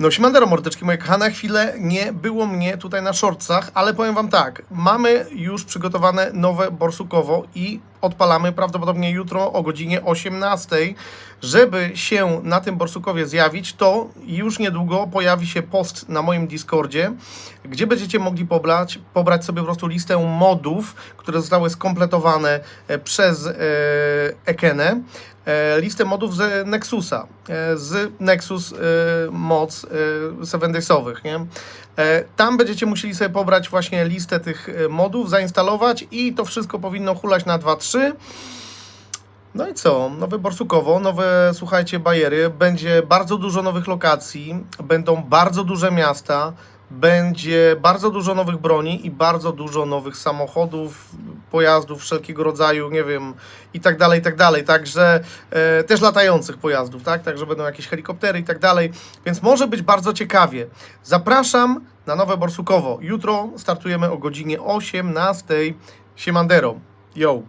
No siemandero mordeczki moje kochane, chwilę nie było mnie tutaj na shortsach, ale powiem wam tak, mamy już przygotowane nowe Borsukowo i odpalamy prawdopodobnie jutro o godzinie 18. Żeby się na tym Borsukowie zjawić, to już niedługo pojawi się post na moim Discordzie, gdzie będziecie mogli pobrać, pobrać sobie po prostu listę modów, które zostały skompletowane e, przez e, Ekenę. E, listę modów z Nexusa, z Nexus moc e, 7 daysowych, nie? E, Tam będziecie musieli sobie pobrać właśnie listę tych e, modów, zainstalować i to wszystko powinno hulać na 2.3. No i co? Nowe Borsukowo, nowe, słuchajcie, bajery. Będzie bardzo dużo nowych lokacji, będą bardzo duże miasta, będzie bardzo dużo nowych broni i bardzo dużo nowych samochodów, pojazdów wszelkiego rodzaju, nie wiem, i tak dalej, i tak dalej. Także e, też latających pojazdów, tak? Także będą jakieś helikoptery i tak dalej, więc może być bardzo ciekawie. Zapraszam na nowe Borsukowo. Jutro startujemy o godzinie 18. Siemandero. Yo!